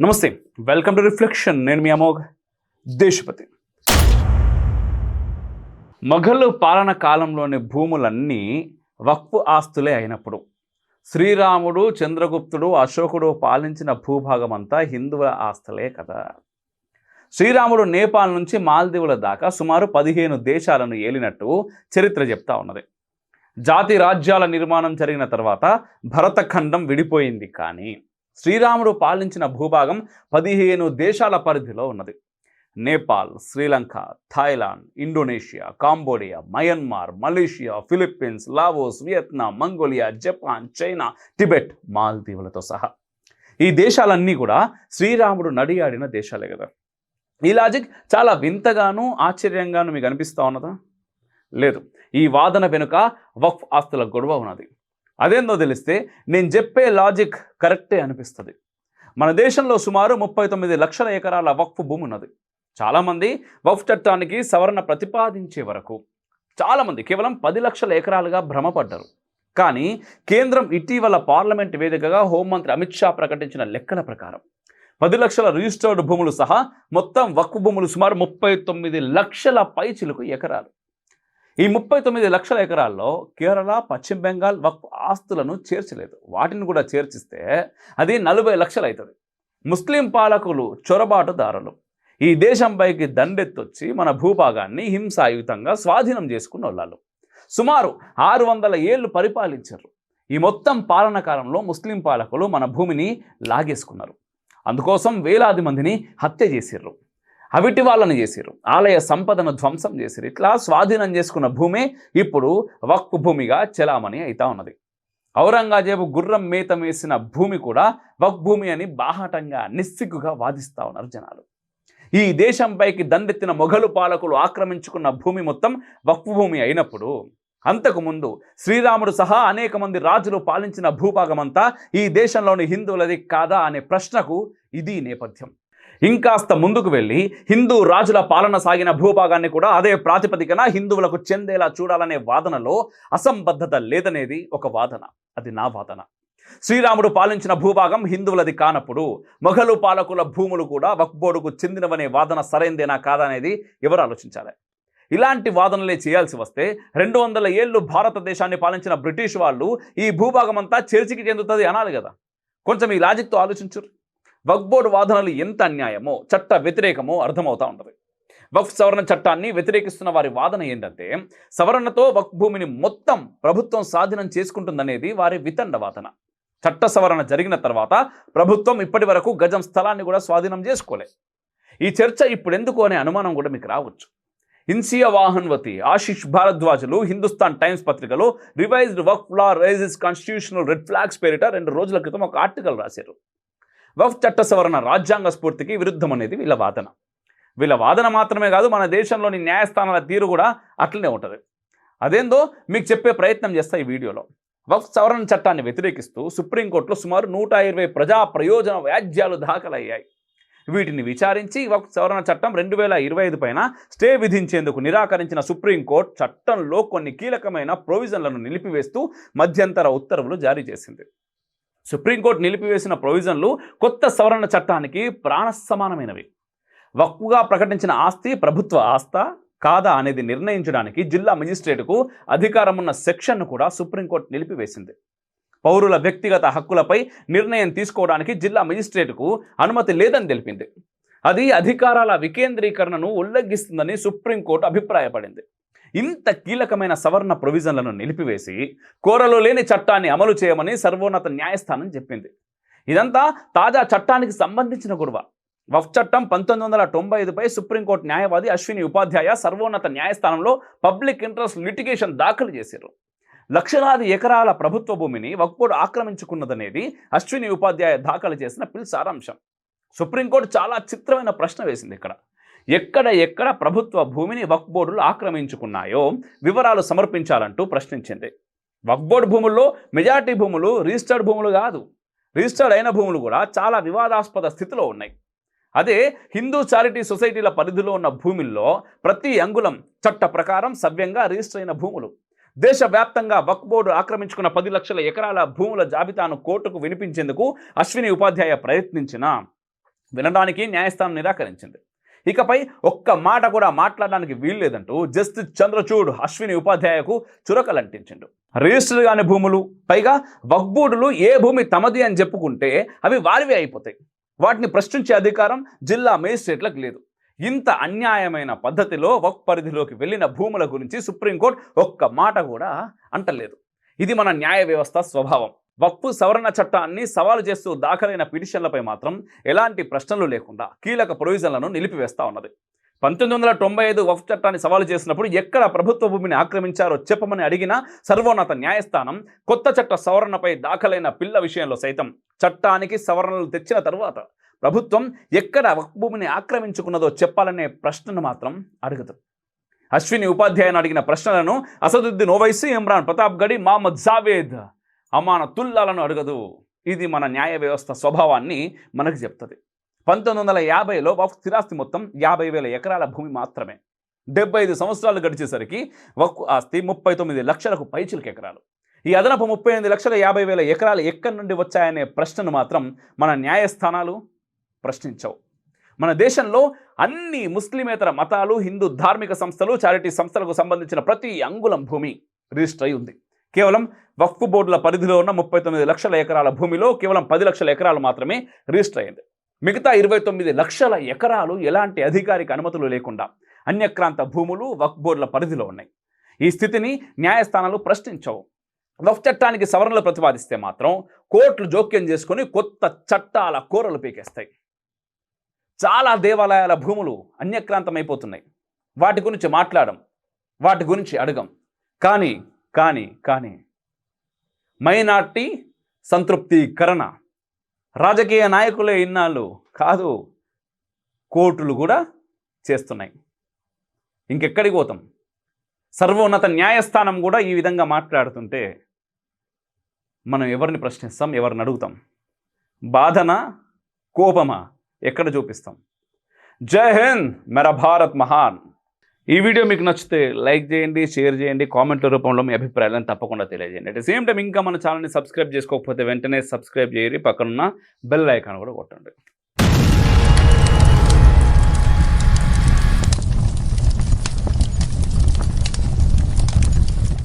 నమస్తే welcome to reflection నేను మీ అమోఘ్ దేశపతి. మొఘలు పాలన కాలంలోని భూములన్నీ వక్ఫ్ ఆస్తులే అయినప్పుడు శ్రీరాముడు చంద్రగుప్తుడు అశోకుడు పాలించిన భూభాగం అంతా హిందువుల ఆస్తులే కదా. శ్రీరాముడు నేపాల్ నుంచి మాల్దీవుల దాకా సుమారు పదిహేను దేశాలను ఏలినట్టు చరిత్ర చెప్తా ఉన్నది. జాతి రాజ్యాల నిర్మాణం జరిగిన తర్వాత భరతఖండం విడిపోయింది కానీ శ్రీరాముడు పాలించిన భూభాగం పదిహేను దేశాల పరిధిలో ఉన్నది. Nepal Sri Lanka Thailand Indonesia Cambodia Myanmar Malaysia Philippines Laos Vietnam Mongolia Japan China Tibet మాల్దీవులతో సహా. ఈ దేశాలన్నీ కూడా శ్రీరాముడు నడియాడిన దేశాలే కదా. ఈ లాజిక్ చాలా వింతగాను ఆశ్చర్యంగాను మీకు అనిపిస్తూ ఉన్నదా? లేదు. ఈ వాదన వెనుక వక్ఫ్ ఆస్తుల గొడవ ఉన్నది. అదేందో తెలిస్తే నేను చెప్పే లాజిక్ కరెక్టే అనిపిస్తుంది. మన దేశంలో సుమారు ముప్పై తొమ్మిది లక్షల ఎకరాల వక్ఫ్ భూమి ఉన్నది. చాలామంది వక్ఫ్ చట్టానికి సవరణ ప్రతిపాదించే వరకు చాలామంది కేవలం పది లక్షల ఎకరాలుగా భ్రమపడ్డారు. కానీ కేంద్రం ఇటీవల పార్లమెంట్ వేదికగా హోంమంత్రి అమిత్ షా ప్రకటించిన లెక్కల ప్రకారం పది లక్షల రిజిస్టర్డ్ భూములు సహా మొత్తం వక్ఫ్ భూములు సుమారు ముప్పై తొమ్మిది లక్షల పైచిలకు ఎకరాలు. ఈ ముప్పై తొమ్మిది లక్షల ఎకరాల్లో కేరళ పశ్చిమ బెంగాల్ వక్ఫ్ ఆస్తులను చేర్చలేదు. వాటిని కూడా చేర్చిస్తే అది నలభై లక్షలు అవుతుంది ముస్లిం పాలకులు చొరబాటుదారులు. ఈ దేశంపైకి దండెత్తొచ్చి మన భూభాగాన్ని హింసాయుతంగా స్వాధీనం చేసుకున్న వాళ్ళు సుమారు ఆరు వందల ఏళ్ళు పరిపాలించారు ఈ మొత్తం పాలన కాలంలో ముస్లిం పాలకులు మన భూమిని లాగేసుకున్నారు. అందుకోసం వేలాది మందిని హత్య చేసిర్రు. అవిటి వాళ్ళని చేసిరు ఆలయ సంపదను ధ్వంసం చేసిరు ఇట్లా స్వాధీనం చేసుకున్న భూమి ఇప్పుడు వక్ఫ్ భూమిగా చెలామణి అవుతా ఉన్నది. ఔరంగజేబు గుర్రం మేత వేసిన భూమి కూడా వక్భూమి భూమి అని బాహటంగా నిస్సిగ్గుగా వాదిస్తూ ఉన్నారు జనాలు. ఈ దేశంపైకి దండెత్తిన మొఘలు పాలకులు ఆక్రమించుకున్న భూమి మొత్తం వక్ఫ్ భూమి అయినప్పుడు అంతకుముందు శ్రీరాముడు సహా అనేక మంది రాజులు పాలించిన భూభాగమంతా ఈ దేశంలోని హిందువులది కాదా అనే ప్రశ్నకు ఇది నేపథ్యం. ఇంకాస్త ముందుకు వెళ్ళి హిందూ రాజుల పాలన సాగిన భూభాగాన్ని కూడా అదే ప్రాతిపదికన హిందువులకు చెందేలా చూడాలనే వాదనలో అసంబద్ధత లేదనేది ఒక వాదన. అది నా వాదన. శ్రీరాముడు పాలించిన భూభాగం హిందువులది కానప్పుడు మొఘలు పాలకుల భూములు కూడా వక్బోర్డుకు చెందినవనే వాదన సరైందేనా కాదా అనేది ఎవరు ఆలోచించాలి? ఇలాంటి వాదనలే చేయాల్సి వస్తే రెండు వందల ఏళ్ళు భారతదేశాన్ని పాలించిన బ్రిటిష్ వాళ్ళు ఈ భూభాగం అంతా చర్చికి చెందుతుంది అనాలి కదా. కొంచెం ఈ లాజిక్తో ఆలోచించరు వక్బోర్డు వాదనలు ఎంత అన్యాయమో చట్ట వ్యతిరేకమో అర్థమవుతా ఉంటుంది. వక్ఫ్ సవరణ చట్టాన్ని వ్యతిరేకిస్తున్న వారి వాదన ఏంటంటే సవరణతో వక్ఫ్ భూమిని మొత్తం ప్రభుత్వం స్వాధీనం చేసుకుంటుందనేది వారి వితండ వాదన. చట్ట సవరణ జరిగిన తర్వాత ప్రభుత్వం ఇప్పటి వరకు గజం స్థలాన్ని కూడా స్వాధీనం చేసుకోలే. ఈ చర్చ ఇప్పుడు ఎందుకు అనే అనుమానం కూడా మీకు రావచ్చు. ఇన్సియా వాహన్వతి ఆశిష్ భారద్వాజులు హిందుస్థాన్ టైమ్స్ పత్రికలో revised waqf law raises constitutional red flags పేరిట రెండు రోజుల క్రితం ఒక ఆర్టికల్ రాశారు. వక్ఫ్ చట్ట సవరణ రాజ్యాంగ స్ఫూర్తికి విరుద్ధం అనేది వీళ్ళ వాదన. వీళ్ళ వాదన మాత్రమే కాదు మన దేశంలోని న్యాయస్థానాల తీరు కూడా అట్లనే ఉంటుంది. అదేందో మీకు చెప్పే ప్రయత్నం చేస్తా ఈ వీడియోలో. వక్ఫ్ సవరణ చట్టాన్ని వ్యతిరేకిస్తూ సుప్రీంకోర్టులో సుమారు నూట ఇరవై ప్రజా ప్రయోజన వ్యాజ్యాలు దాఖలయ్యాయి. వీటిని విచారించి వక్ఫ్ సవరణ చట్టం రెండు వేల ఇరవై ఐదు పైన స్టే విధించేందుకు నిరాకరించిన సుప్రీంకోర్టు చట్టంలో కొన్ని కీలకమైన ప్రొవిజన్లను నిలిపివేస్తూ మధ్యంతర ఉత్తర్వులు జారీ చేసింది. సుప్రీంకోర్టు నిలిపివేసిన ప్రొవిజన్లు కొత్త సవరణ చట్టానికి ప్రాణసమానమైనవి. వక్కుగా ప్రకటించిన ఆస్తి ప్రభుత్వ ఆస్త కాదా అనేది నిర్ణయించడానికి జిల్లా మెజిస్ట్రేటుకు అధికారం ఉన్న సెక్షన్ను కూడా సుప్రీంకోర్టు నిలిపివేసింది. పౌరుల వ్యక్తిగత హక్కులపై నిర్ణయం తీసుకోవడానికి జిల్లా మెజిస్ట్రేటుకు అనుమతి లేదని తెలిపింది. అది అధికారాల వికేంద్రీకరణను ఉల్లంఘిస్తుందని సుప్రీంకోర్టు అభిప్రాయపడింది. ఇంత కీలకమైన సవరణ ప్రొవిజన్లను నిలిపివేసి కోరలో లేని చట్టాన్ని అమలు చేయమని సర్వోన్నత న్యాయస్థానం చెప్పింది. ఇదంతా తాజా చట్టానికి సంబంధించిన గొడవ. వఫ్ చట్టం పంతొమ్మిది వందల తొంభై ఐదుపై సుప్రీంకోర్టు న్యాయవాది అశ్విని ఉపాధ్యాయ సర్వోన్నత న్యాయస్థానంలో పబ్లిక్ ఇంట్రెస్ట్ లిటిగేషన్ దాఖలు చేశారు లక్షలాది ఎకరాల ప్రభుత్వ భూమిని వక్బోర్డు ఆక్రమించుకున్నదనేది అశ్విని ఉపాధ్యాయ దాఖలు చేసిన పిల్ సారాంశం. సుప్రీంకోర్టు చాలా చిత్రమైన ప్రశ్న వేసింది ఇక్కడ. ఎక్కడ ఎక్కడ ప్రభుత్వ భూమిని వక్ఫ్ బోర్డులు ఆక్రమించుకున్నాయో వివరాలు సమర్పించాలంటూ ప్రశ్నించింది. వక్ఫ్ బోర్డు భూముల్లో మెజార్టీ భూములు రిజిస్టర్డ్ భూములు కాదు. రిజిస్టర్డ్ అయిన భూములు కూడా చాలా వివాదాస్పద స్థితిలో ఉన్నాయి. అదే హిందూ చారిటీ సొసైటీల పరిధిలో ఉన్న భూముల్లో ప్రతి అంగుళం చట్ట ప్రకారం సవ్యంగా రిజిస్టర్ అయిన భూములు. దేశవ్యాప్తంగా వక్ఫ్ బోర్డు ఆక్రమించుకున్న పది లక్షల ఎకరాల భూముల జాబితాను కోర్టుకు వినిపించేందుకు అశ్విని ఉపాధ్యాయ ప్రయత్నించిన వినడానికి న్యాయస్థానం నిరాకరించింది. ఇకపై ఒక్క మాట కూడా మాట్లాడడానికి వీల్లేదంటూ జస్టిస్ చంద్రచూడ్ అశ్విని ఉపాధ్యాయకు చురకలంటించిండు. రిజిస్టర్ కాని భూములు పైగా వక్బూడులు ఏ భూమి తమది అని చెప్పుకుంటే అవి వారివే అయిపోతాయి. వాటిని ప్రశ్నించే అధికారం జిల్లా మేజిస్ట్రేట్లకు లేదు. ఇంత అన్యాయమైన పద్ధతిలో వక్ పరిధిలోకి వెళ్ళిన భూముల గురించి సుప్రీంకోర్టు ఒక్క మాట కూడా అంటలేదు. ఇది మన న్యాయ వ్యవస్థ స్వభావం. వక్ఫ్ సవరణ చట్టాన్ని సవాలు చేస్తూ దాఖలైన పిటిషన్లపై మాత్రం ఎలాంటి ప్రశ్నలు లేకుండా కీలక ప్రొవిజన్లను నిలిపివేస్తా ఉన్నది. పంతొమ్మిది వందల తొంభై ఐదు వఫ్ చట్టాన్ని సవాలు చేసినప్పుడు ఎక్కడ ప్రభుత్వ భూమిని ఆక్రమించారో చెప్పమని అడిగిన సర్వోన్నత న్యాయస్థానం కొత్త చట్ట సవరణపై దాఖలైన పిల్ల విషయంలో సైతం చట్టానికి సవరణలు తెచ్చిన తరువాత ప్రభుత్వం ఎక్కడ వక్ భూమిని ఆక్రమించుకున్నదో చెప్పాలనే ప్రశ్నను మాత్రం అడగదు అశ్విని ఉపాధ్యాయుని అడిగిన ప్రశ్నలను అసదుద్దీన్ ఓవైసీ ఇమ్రాన్ ప్రతాప్ గడి మహమ్మద్ జావేద్ అమాన తుల్లాలను అడగదు. ఇది మన న్యాయ వ్యవస్థ స్వభావాన్ని మనకు చెప్తుంది. పంతొమ్మిది వందల యాభైలో వక్ఫ్ స్థిరాస్తి మొత్తం యాభై వేల ఎకరాల భూమి మాత్రమే. డెబ్బై ఐదు సంవత్సరాలు గడిచేసరికి వక్ఫ్ ఆస్తి ముప్పై తొమ్మిది లక్షలకు పైచిలకు ఎకరాలు. ఈ అదనపు ముప్పై ఎనిమిది లక్షల యాభై వేల ఎకరాలు ఎక్కడి నుండి వచ్చాయనే ప్రశ్నను మాత్రం మన న్యాయస్థానాలు ప్రశ్నించవు. మన దేశంలో అన్ని ముస్లిమేతర మతాలు హిందూ ధార్మిక సంస్థలు చారిటీ సంస్థలకు సంబంధించిన ప్రతి అంగుళం భూమి రిజిస్టర్ అయి ఉంది. కేవలం వక్ఫ్ బోర్డుల పరిధిలో ఉన్న ముప్పై తొమ్మిది లక్షల ఎకరాల భూమిలో కేవలం పది లక్షల ఎకరాలు మాత్రమే రిజిస్టర్ అయింది మిగతా ఇరవై తొమ్మిది లక్షల ఎకరాలు ఎలాంటి అధికారిక అనుమతులు లేకుండా అన్యక్రాంత భూములు వక్ఫ్ బోర్డుల పరిధిలో ఉన్నాయి. ఈ స్థితిని న్యాయస్థానాలు ప్రశ్నించవు. వఫ్ చట్టానికి సవరణలు ప్రతిపాదిస్తే మాత్రం కోర్టులు జోక్యం చేసుకొని కొత్త చట్టాల కూరలు పీకేస్తాయి. చాలా దేవాలయాల భూములు అన్యక్రాంతమైపోతున్నాయి. వాటి గురించి మాట్లాడడం వాటి గురించి అడగం. కానీ కానీ కానీ మైనార్టీ సంతృప్తీకరణ. రాజకీయ నాయకులే ఇన్నాళ్ళు కాదు కోర్టులు కూడా చేస్తున్నాయి. ఇంకెక్కడికి పోతాం? సర్వోన్నత న్యాయస్థానం కూడా ఈ విధంగా మాట్లాడుతుంటే మనం ఎవరిని ప్రశ్నిస్తాం ఎవరిని అడుగుతాం? బాధన కోపమా? ఎక్కడ చూపిస్తాం? జై హింద్ మెరా భారత్ మహాన్. ఈ వీడియో మీకు నచ్చితే లైక్ చేయండి షేర్ చేయండి కామెంట్ల రూపంలో మీ అభిప్రాయాలను తప్పకుండా తెలియజేయండి. అట్ సేమ్ టైం ఇంకా మన ఛానల్ని సబ్స్క్రైబ్ చేసుకోకపోతే వెంటనే సబ్స్క్రైబ్ చేయరి పక్కనున్న బెల్ ఐకాన్ కూడా కొట్టండి.